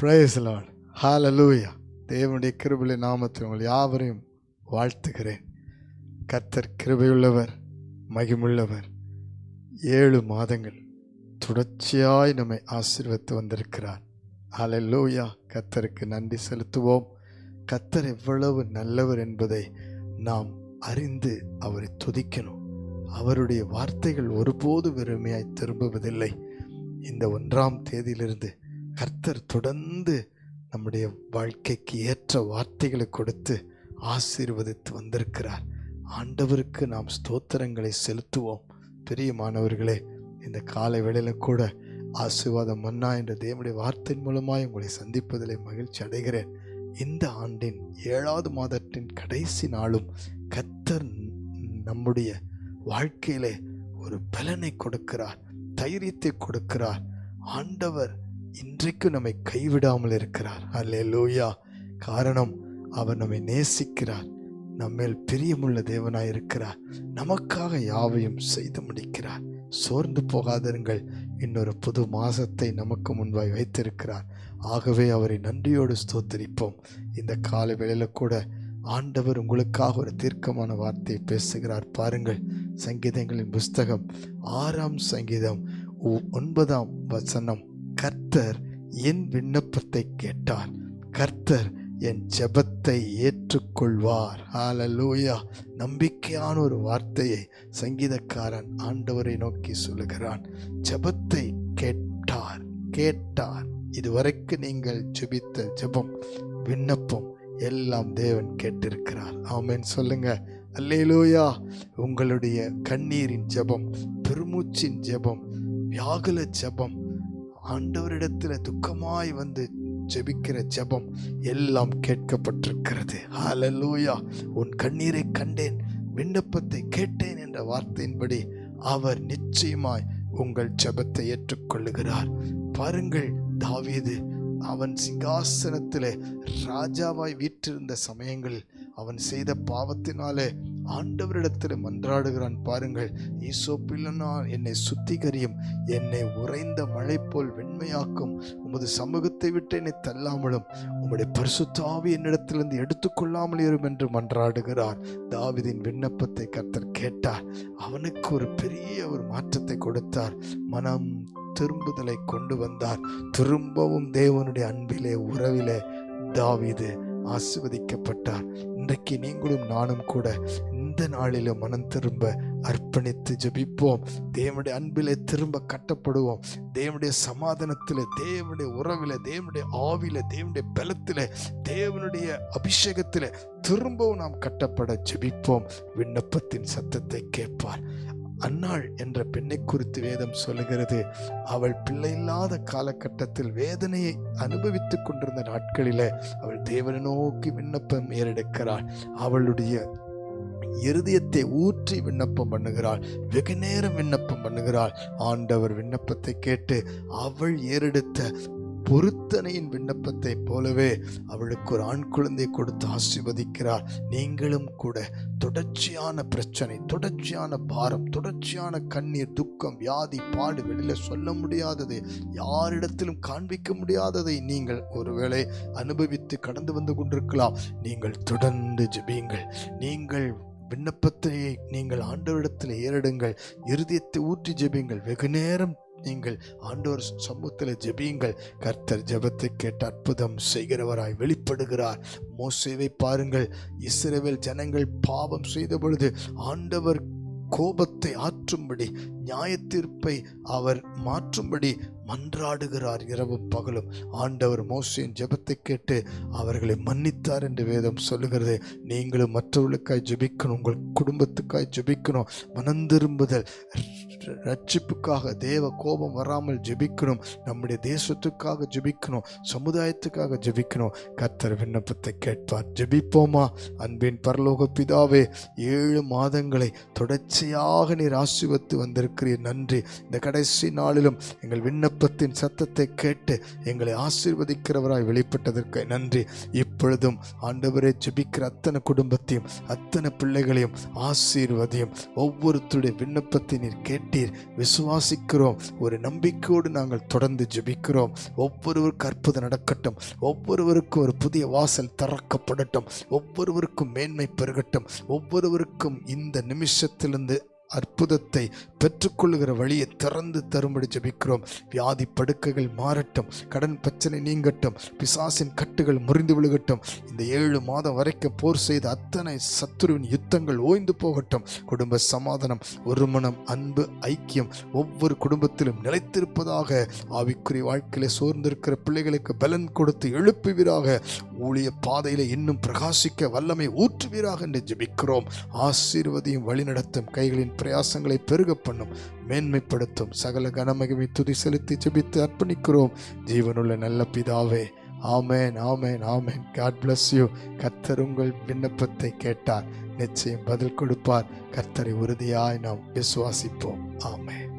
Price Lord லூயா தேவனுடைய கிருபிலை நாமத்தில் உங்கள் யாவரையும் வாழ்த்துகிறேன். கர்த்தர் கிருபையுள்ளவர் மகிமுள்ளவர் ஏழு மாதங்கள் தொடர்ச்சியாய் நம்மை ஆசீர்வதித்து வந்திருக்கிறார். ஹalleluya கர்த்தருக்கு நன்றி செலுத்துவோம். கர்த்தர் எவ்வளவு நல்லவர் என்பதை நாம் அறிந்து அவரை துதிக்கணும். அவருடைய வார்த்தைகள் ஒருபோது வெறுமையாய் திரும்புவதில்லை. இந்த ஒன்றாம் தேதியிலிருந்து கர்த்தர் தொடர்ந்து நம்முடைய வாழ்க்கைக்கு ஏற்ற வார்த்தைகளை கொடுத்து ஆசீர்வதித்து வந்திருக்கிறார். ஆண்டவருக்கு நாம் ஸ்தோத்திரங்களை செலுத்துவோம். பிரியமானவர்களே இந்த காலை வேளையில் கூட ஆசீர்வாதம் மன்னா என்ற தேவனுடைய வார்த்தையின் மூலமாக உங்களை சந்திப்பதில் மகிழ்ச்சி அடைகிறேன். இந்த ஆண்டின் ஏழாவது மாதத்தின் கடைசி நாளும் கர்த்தர் நம்முடைய வாழ்க்கையிலே ஒரு பலனை கொடுக்கிறார் தைரியத்தை கொடுக்கிறார். ஆண்டவர் இன்றைக்கு நம்மை கைவிடாமல் இருக்கிறார். அல்லேலூயா. காரணம் அவர் நம்மை நேசிக்கிறார். நம்மேல் பிரியமுள்ள தேவனாய் இருக்கிறார். நமக்காக யாவையும் செய்து முடிக்கிறார். சோர்ந்து போகாதிருங்கள். இன்னொரு புது மாசத்தை நமக்கு முன்பாய் வைத்திருக்கிறார். ஆகவே அவரை நன்றியோடு ஸ்தோத்தரிப்போம். இந்த கால வேளையில் கூட ஆண்டவர் உங்களுக்காக ஒரு தீர்க்கமான வார்த்தையை பேசுகிறார். பாருங்கள் சங்கீதங்களின் புஸ்தகம் ஆறாம் சங்கீதம் ஒ- ஒன்பதாம் வசனம். கர்த்தர் என் விண்ணப்பத்தை கேட்டார். கர்த்தர் என் ஜெபத்தை ஏற்றுக்கொள்வார். ஹalleluya நம்பிக்கையான ஒரு வார்த்தையை சங்கீதக்காரன் ஆண்டவரை நோக்கி சொல்லுகிறான். ஜெபத்தை கேட்டார். கேட்டார். இதுவரைக்கும் நீங்கள் ஜெபித்த ஜெபம் விண்ணப்பம் எல்லாம் தேவன் கேட்டிருக்கிறார். ஆமேன். சொல்லுங்க. அல்லேலூயா உங்களுடைய கண்ணீரின் ஜெபம் பெருமூச்சின் ஜெபம் வியாகுல ஜெபம் ஆண்டவரிடத்தில் துக்கமாய் வந்து ஜெபிக்கிற ஜெபம் எல்லாம் கேட்கப்பட்டிருக்கிறது. ஹalleluya உன் கண்ணீரை கண்டேன் விண்ணப்பத்தை கேட்டேன் என்ற வார்த்தையின்படி அவர் நிச்சயமாய் உங்கள் ஜெபத்தை ஏற்றுக்கொள்ளுகிறார். பாருங்கள் தாவீது அவன் சிங்காசனத்தில் ராஜாவாய் வீற்றிருந்த சமயங்களில் அவன் செய்த பாவத்தினாலே ஆண்டவரிடத்தில் மன்றாடுகிறான். பாருங்கள் ஈசோப்பில்லனா என்னை சுத்திகரியும் என்னை உறைந்த மழை போல் வெண்மையாக்கும் உமது சமூகத்தை விட்டு என்னை தள்ளாமலும் உம்முடைய பரிசுத்தாவி என்னிடத்திலிருந்து எடுத்துக்கொள்ளாமல் இருக்கும் என்று மன்றாடுகிறார். தாவிதின் விண்ணப்பத்தை கர்த்தர் கேட்டார். அவனுக்கு ஒரு பெரிய ஒரு மாற்றத்தை கொடுத்தார். மனம் திரும்புதலை கொண்டு வந்தார். திரும்பவும் தேவனுடைய அன்பிலே உறவிலே தாவீது ஆசிர்வதிக்கப்பட்டார். இன்றைக்கு நீங்களும் நானும் கூட இந்த நாளிலும் மனம் திரும்ப அர்ப்பணித்து ஜெபிப்போம். தேவனுடைய அன்பிலே திரும்ப கட்டப்படுவோம். தேவனுடைய சமாதானத்தில் தேவனுடைய உறவில் தேவனுடைய ஆவில தேவனுடைய பலத்தில் தேவனுடைய அபிஷேகத்தில் திரும்பவும் நாம் கட்டப்பட ஜெபிப்போம். விண்ணப்பத்தின் சத்தத்தை கேட்பார். அன்னாள் என்ற பெண்ணை குறித்து வேதம் சொல்லுகிறது. அவள் பிள்ளை இல்லாத காலகட்டத்தில் வேதனையை அனுபவித்துக் கொண்டிருந்த நாட்களிலே அவள் தேவனை நோக்கி விண்ணப்பம் ஏறெடுக்கிறாள். அவளுடைய இருதயத்தை ஊற்றி விண்ணப்பம் பண்ணுகிறாள். வெகு நேரம் விண்ணப்பம் பண்ணுகிறாள். ஆண்டவர் விண்ணப்பத்தை கேட்டு அவள் ஏறெடுத்த பொருத்தனையின் விண்ணப்பத்தை போலவே அவளுக்கு ஒரு ஆண் குழந்தை கொடுத்து ஆசிர்வதிக்கிறார். நீங்களும் கூட தொடர்ச்சியான பிரச்சனை தொடர்ச்சியான பாரம் தொடர்ச்சியான கண்ணீர் துக்கம் வியாதி பாடு வெளியில் சொல்ல முடியாதது யாரிடத்திலும் காண்பிக்க முடியாததை நீங்கள் ஒருவேளை அனுபவித்து கடந்து வந்து கொண்டிருக்கலாம். நீங்கள் தொடர்ந்து ஜெபியுங்கள். நீங்கள் விண்ணப்பத்தை நீங்கள் ஆண்டவரிடத்தில் ஏறிடுங்கள். இருதயத்தை ஊற்றி ஜெபியுங்கள். வெகு நேரம் நீங்கள் ஆண்டவர் சமூகத்தில் ஜெபியுங்கள். கர்த்தர் ஜெபத்தை கேட்டு அற்புதம் செய்கிறவராய் வெளிப்படுகிறார். மோசேவை பாருங்கள். இஸ்ரேவில் ஜனங்கள் பாவம் செய்த பொழுது ஆண்டவர் கோபத்தை ஆற்றும்படி நியாய தீர்ப்பை அவர் மாற்றும்படி மன்றாடுகிறார் இரவும் பகலும். ஆண்டவர் மோசையின் ஜெபத்தை கேட்டு அவர்களை மன்னித்தார் என்று வேதம் சொல்லுகிறது. நீங்களும் மற்றவர்களுக்காய் ஜெபிக்கணும் உங்கள் குடும்பத்துக்காய் ஜெபிக்கணும். மனந்திரும்புதல் ரட்சிப்புக்காக தேவ கோபம் வராமல் ஜெபிக்கணும். நம்முடைய தேசத்துக்காக ஜெபிக்கணும். சமுதாயத்துக்காக ஜெபிக்கணும். கர்த்தர் விண்ணப்பத்தை கேட்பார். ஜெபிப்போமா? அன்பின் பரலோக பிதாவே ஏழு மாதங்களை தொடர்ச்சியாக நீர் ஆசிர்வத்து வந்திருக்கிறீர். நன்றி. இந்த கடைசி நாளிலும் எங்கள் விண்ணப்பத்தின் சத்தத்தை கேட்டு எங்களை ஆசீர்வதிக்கிறவராய் வெளிப்பட்டதற்கு நன்றி. இப்பொழுதும் ஆண்டவரே ஜெபிக்கிற அத்தனை குடும்பத்தையும் அத்தனை பிள்ளைகளையும் ஆசீர்வதியும் ஒவ்வொருத்தருடைய விண்ணப்பத்தை நீர் கேட்டு கேட்டீர். விசுவாசிக்கிறோம். ஒரு நம்பிக்கையோடு நாங்கள் தொடர்ந்து ஜெபிக்கிறோம். ஒவ்வொருவருக்கும் அற்புதம் நடக்கட்டும். ஒவ்வொருவருக்கும் ஒரு புதிய வாசல் திறக்கப்படட்டும். ஒவ்வொருவருக்கும் மேன்மை பெருகட்டும். ஒவ்வொருவருக்கும் இந்த நிமிஷத்திலிருந்து அற்புதத்தை பெற்றுக்கொள்ளுகிற வழியை திறந்து தரும்படி ஜபிக்கிறோம். வியாதி படுக்கைகள் மாறட்டும் கடன் பிரச்சனை நீங்கட்டும் பிசாசின் கட்டுகள் முறிந்து விழுகட்டும். இந்த ஏழு மாதம் வரைக்கும் போர் செய்த அத்தனை சத்துருவின் யுத்தங்கள் ஓய்ந்து போகட்டும். குடும்ப சமாதானம் ஒரு மனம் அன்பு ஐக்கியம் ஒவ்வொரு குடும்பத்திலும் நிலைத்திருப்பதாக ஆவிக்குரிய வாழ்க்கையில சோர்ந்திருக்கிற பிள்ளைகளுக்கு பலன் கொடுத்து எழுப்புவீராக. ஊழிய பாதையில் இன்னும் பிரகாசிக்க வல்லமை ஊற்றுவீராக என்று ஜெபிக்கிறோம். ஆசீர்வதியும் வழிநடத்தும் கைகளின் பிரயாசங்களை பெருக பண்ணும் மேன்மைப்படுத்தும் சகல கனமகிமை துதி செலுத்தி ஜெபித்து அர்ப்பணிக்கிறோம். ஜீவனுள்ள நல்ல பிதாவே ஆமேன் ஆமேன் ஆமேன். காட் பிளஸ் யூ கத்தர் உங்கள் விண்ணப்பத்தை கேட்டார். நிச்சயம் பதில் கொடுப்பார். கர்த்தரை உறுதியாய் நாம் விசுவாசிப்போம். ஆமேன்.